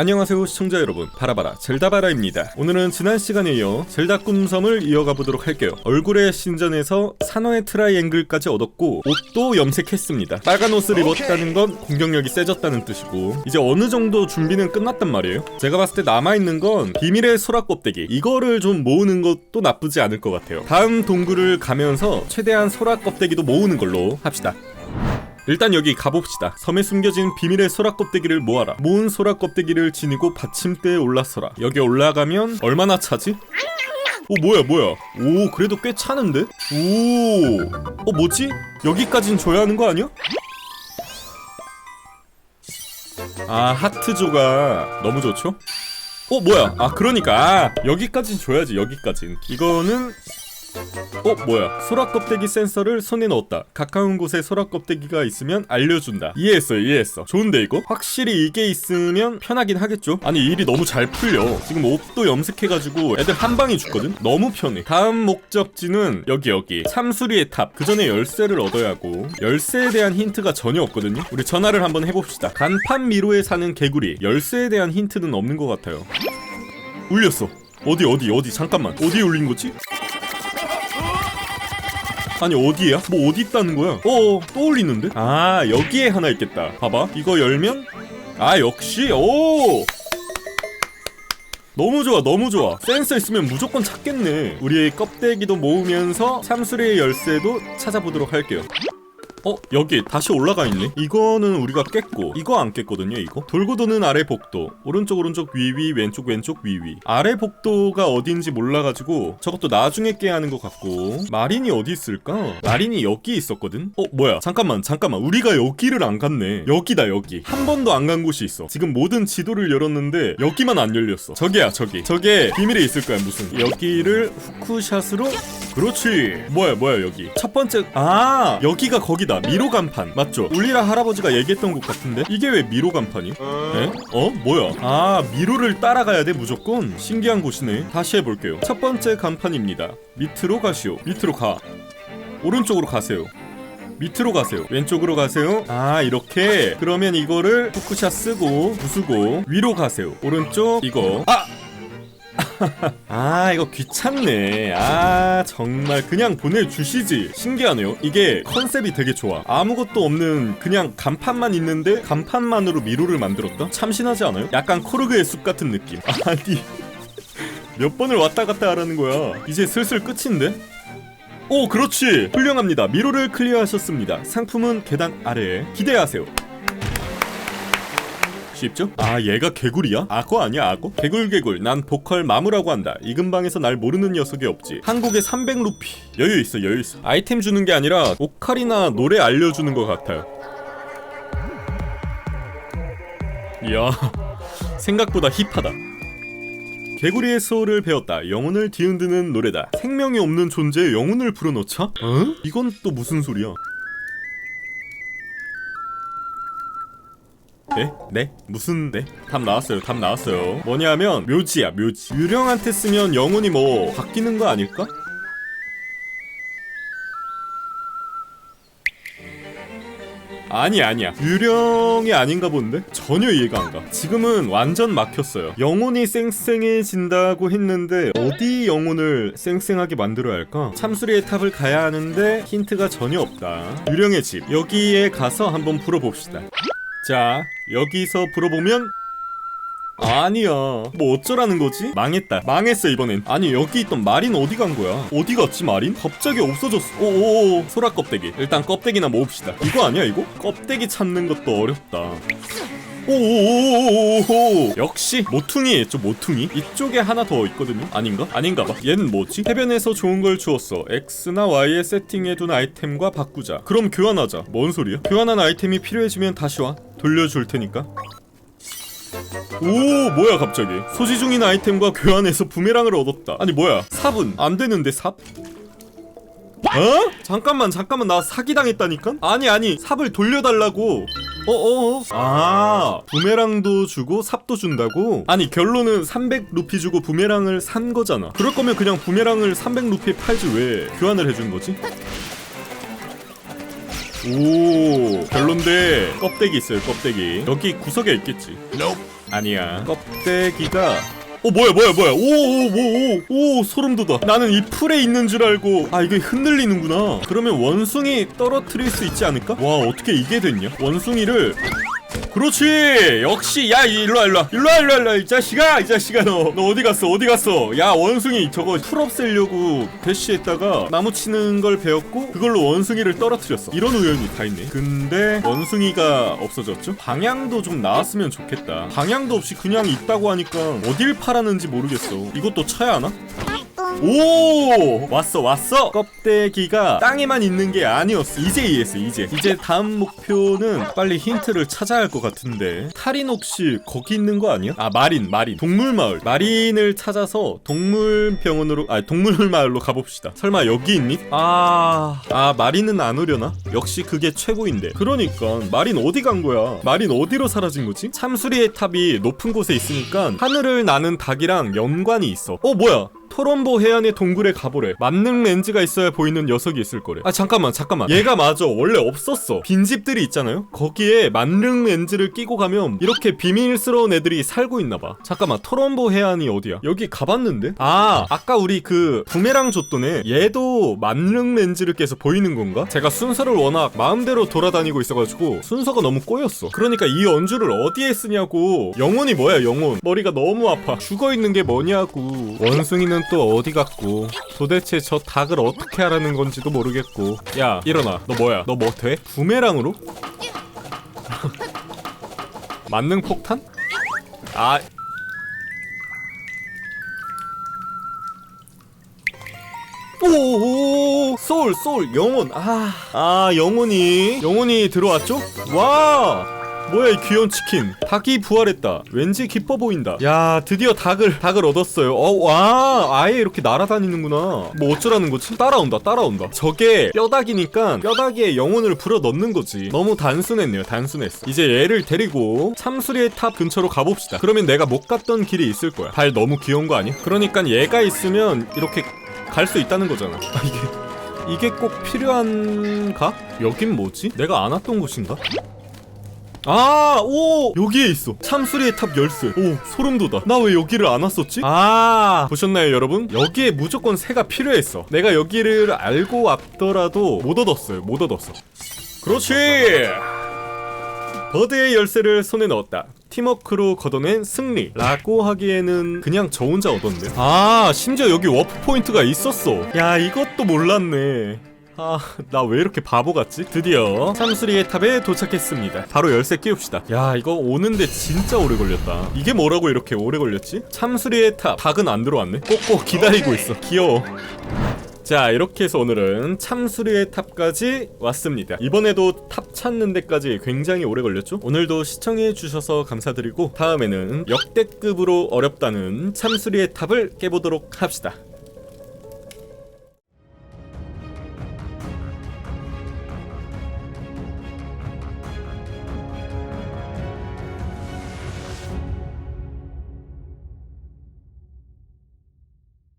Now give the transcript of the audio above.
안녕하세요 시청자 여러분. 바라바라 젤다바라입니다. 오늘은 지난 시간에 이어 젤다 꿈섬을 이어가 보도록 할게요. 얼굴의 신전에서 산호의 트라이앵글까지 얻었고 옷도 염색했습니다. 빨간 옷을 입었다는 건 공격력이 세졌다는 뜻이고 이제 어느 정도 준비는 끝났단 말이에요. 제가 봤을 때 남아있는 건 비밀의 소라 껍데기. 이거를 좀 모으는 것도 나쁘지 않을 것 같아요. 다음 동굴을 가면서 최대한 소라 껍데기도 모으는 걸로 합시다 일단 여기 가봅시다. 섬에 숨겨진 비밀의 소라 껍데기를 모아라. 모은 소라 껍데기를 지니고 받침대에 올라서라. 여기 올라가면 얼마나 차지? 오 뭐야 뭐야 오 그래도 꽤 차는데? 오어 뭐지? 여기까진 줘야 하는 거 아니야? 아 하트 조가 너무 좋죠? 어 뭐야 아 그러니까 아, 여기까진 줘야지 여기까진 이거는 어 뭐야. 소라 껍데기 센서를 손에 넣었다. 가까운 곳에 소라 껍데기가 있으면 알려준다. 이해했어 이해했어. 좋은데 이거? 확실히 이게 있으면 편하긴 하겠죠? 아니 일이 너무 잘 풀려. 지금 옷도 염색해가지고 애들 한 방에 죽거든? 너무 편해. 다음 목적지는 여기 여기. 참수리의 탑. 그 전에 열쇠를 얻어야 하고. 열쇠에 대한 힌트가 전혀 없거든요? 우리 전화를 한번 해봅시다. 간판 미로에 사는 개구리. 열쇠에 대한 힌트는 없는 것 같아요. 울렸어. 어디 어디 어디? 잠깐만. 어디에 울린 거지? 아니 어디야? 뭐 어디 있다는 거야? 어어 또 올리는데? 아 여기에 하나 있겠다. 봐봐. 이거 열면? 아 역시 오! 너무 좋아 너무 좋아. 센서 있으면 무조건 찾겠네. 우리의 껍데기도 모으면서 참수리의 열쇠도 찾아보도록 할게요 어 여기 다시 올라가 있네? 이거는 우리가 깼고 이거 안 깼거든요 이거? 돌고 도는 아래 복도. 오른쪽 오른쪽 위위 왼쪽 왼쪽 위위. 아래 복도가 어딘지 몰라가지고 저것도 나중에 깨야 하는 것 같고. 마린이 어디 있을까? 마린이 여기 있었거든? 어 뭐야? 잠깐만 잠깐만. 우리가 여기를 안 갔네. 여기다 여기. 한 번도 안 간 곳이 있어. 지금 모든 지도를 열었는데 여기만 안 열렸어. 저기야 저기. 저게 비밀에 있을 거야 무슨. 여기를 후크샷으로? 그렇지. 뭐야 뭐야 여기? 첫 번째 아! 여기가 거기 다 미로 간판 맞죠 울리라 할아버지가 얘기했던 곳 같은데 이게 왜 미로 간판이? 에? 어 뭐야 아 미로를 따라가야 돼 무조건 신기한 곳이네 다시 해볼게요 첫 번째 간판입니다 밑으로 가시오 밑으로 가 오른쪽으로 가세요 밑으로 가세요. 왼쪽으로 가세요. 아, 이렇게. 그러면 이거를 후크샷 쓰고 부수고 위로 가세요. 오른쪽 이거. 아! 아 이거 귀찮네. 아 정말 그냥 보내주시지. 신기하네요. 이게 컨셉이 되게 좋아. 아무것도 없는 그냥 간판만 있는데 간판만으로 미로를 만들었다? 참신하지 않아요? 약간 코르그의 숲 같은 느낌. 아니 몇 번을 왔다 갔다 하라는 거야. 이제 슬슬 끝인데? 오 그렇지. 훌륭합니다. 미로를 클리어하셨습니다. 상품은 계단 아래에. 기대하세요 쉽죠? 아 얘가 개구리야? 악어 아니야 악어? 개굴개굴 난 보컬 마무라고 한다 이 근방에서 날 모르는 녀석이 없지 한국에 300루피 여유 있어 여유 있어 아이템 주는 게 아니라 오카리나 노래 알려주는 것 같아요 이야 생각보다 힙하다 개구리의 소울을 배웠다. 영혼을 뒤흔드는 노래다. 생명이 없는 존재의 영혼을 불어넣자? 어? 이건 또 무슨 소리야? 네? 네? 무슨 네? 답 나왔어요. 답 나왔어요. 뭐냐면 묘지야, 묘지. 유령한테 쓰면 영혼이 뭐 바뀌는 거 아닐까? 아니 아니야 유령이 아닌가 본데 전혀 이해가 안 가 지금은 완전 막혔어요 영혼이 쌩쌩해진다고 했는데 어디 영혼을 쌩쌩하게 만들어야 할까 참수리의 탑을 가야 하는데 힌트가 전혀 없다 유령의 집 여기에 가서 한번 풀어봅시다 자 여기서 불어보면 아니야. 뭐 어쩌라는 거지? 망했다. 망했어 이번엔. 아니 여기 있던 마린 어디 간 거야? 어디 갔지 마린? 갑자기 없어졌어. 오오오 소라 껍데기. 일단 껍데기나 모읍시다. 이거 아니야 이거? 껍데기 찾는 것도 어렵다 오오오오오오 역시 모퉁이 저 모퉁이? 이쪽에 하나 더 있거든요? 아닌가? 아닌가봐. 얜 뭐지? 해변에서 좋은 걸 주었어. X나 Y에 세팅해둔 아이템과 바꾸자. 그럼 교환하자. 뭔 소리야? 교환한 아이템이 필요해지면 다시 와. 돌려줄 테니까. 오 뭐야 갑자기? 소지 중인 아이템과 교환해서 부메랑을 얻었다. 아니 뭐야? 삽은? 안 되는데 삽? 어? 잠깐만 잠깐만. 나 사기당했다니까? 아니 아니. 삽을 돌려달라고 어어어? 아 부메랑도 주고 삽도 준다고? 아니 결론은 300루피 주고 부메랑을 산 거잖아. 그럴 거면 그냥 부메랑을 300루피에 팔지 왜 교환을 해준 거지? 오 별론데 껍데기 있어요 껍데기. 여기 구석에 있겠지. 아니야 껍데기가 어 뭐야 뭐야 뭐야. 오오오 오 오 소름 돋아. 나는 이 풀에 있는 줄 알고 아 이게 흔들리는구나. 그러면 원숭이 떨어뜨릴 수 있지 않을까? 와 어떻게 이게 됐냐? 원숭이를 그렇지. 역시 야 일로와 일로와. 일로와 일로와 일로와. 이 자식아 이 자식아 너. 너 어디 갔어? 어디 갔어? 야 원숭이. 저거 풀 없애려고 대쉬했다가 나무 치는 걸 배웠고 그걸로 원숭이를 떨어뜨렸어. 이런 우연이 다 있네. 근데 원숭이가 없어졌죠? 방향도 좀 나왔으면 좋겠다. 방향도 없이 그냥 있다고 하니까 어딜 팔았는지 모르겠어. 이것도 쳐야 하나? 오! 왔어 왔어. 껍데기가 땅에만 있는 게 아니었어. 이제 이해했어 이제. 이제 다음 목표는 빨리 힌트를 찾아야 할 것 같은데. 탈인 혹시 거기 있는 거 아니야? 아 마린 마린. 동물마을. 마린을 찾아서 동물병원으로 아 동물마을로 가봅시다. 설마 여기 있니? 아... 아 마린은 안 오려나? 역시 그게 최고인데. 그러니까 마린 어디 간 거야? 마린 어디로 사라진 거지? 참수리의 탑이 높은 곳에 있으니까 하늘을 나는 닭이랑 연관이 있어. 어 뭐야 토론보 해안의 동굴에 가보래. 만능 렌즈가 있어야 보이는 녀석이 있을 거래. 아 잠깐만 잠깐만. 얘가 맞아. 원래 없었어. 빈집들이 있잖아요? 거기에 만능 렌즈를 끼고 가면 이렇게 비밀스러운 애들이 살고 있나봐. 잠깐만 토론보 해안이 어디야? 여기 가봤는데? 아 아까 우리 그 부메랑 줬더네. 얘도 만능 렌즈를 깨서 보이는 건가? 제가 순서를 워낙 마음대로 돌아다니고 있어가지고 순서가 너무 꼬였어. 그러니까 이 연주를 어디에 쓰냐고. 영혼이 뭐야 영혼? 머리가 너무 아파. 죽어있는 게 뭐냐고. 원숭이는 또 어디 갔고? 도대체 저 닭을 어떻게 하라는 건지도 모르겠고. 야 일어나. 너 뭐야? 너 뭐 돼? 부메랑으로? 만능 폭탄? 아. 오오오 소울 소울 영혼. 아, 아 영혼이. 영혼이 들어왔죠? 와 뭐야 이 귀여운 치킨. 닭이 부활했다. 왠지 기뻐 보인다. 야 드디어 닭을 닭을 얻었어요. 어와 아예 이렇게 날아다니는구나. 뭐 어쩌라는 거지? 따라온다 따라온다. 저게 뼈닭이니까 뼈닭에 영혼을 불어 넣는 거지. 너무 단순했네요 단순했어. 이제 얘를 데리고 참수리의 탑 근처로 가봅시다. 그러면 내가 못 갔던 길이 있을 거야. 발 너무 귀여운 거 아니야? 그러니까 얘가 있으면 이렇게 갈 수 있다는 거잖아. 아 이게 이게 꼭 필요한가? 여긴 뭐지? 내가 안 왔던 곳인가? 아, 오! 여기에 있어. 참수리의 탑 열쇠. 오, 소름 돋아. 나 왜 여기를 안 왔었지? 아, 보셨나요, 여러분? 여기에 무조건 새가 필요했어. 내가 여기를 알고 왔더라도 못 얻었어요. 못 얻었어. 그렇지! 버드의 열쇠를 손에 넣었다. 팀워크로 걷어낸 승리. 라고 하기에는 그냥 저 혼자 얻었네. 아, 심지어 여기 워프 포인트가 있었어. 야, 이것도 몰랐네. 아, 나 왜 이렇게 바보 같지? 드디어 참수리의 탑에 도착했습니다. 바로 열쇠 끼웁시다. 야, 이거 오는데 진짜 오래 걸렸다. 이게 뭐라고 이렇게 오래 걸렸지? 참수리의 탑. 닭은 안 들어왔네. 꼭꼭 기다리고 있어. 귀여워. 자 이렇게 해서 오늘은 참수리의 탑까지 왔습니다 이번에도 탑 찾는 데까지 굉장히 오래 걸렸죠 오늘도 시청해 주셔서 감사드리고 다음에는 역대급으로 어렵다는 참수리의 탑을 깨보도록 합시다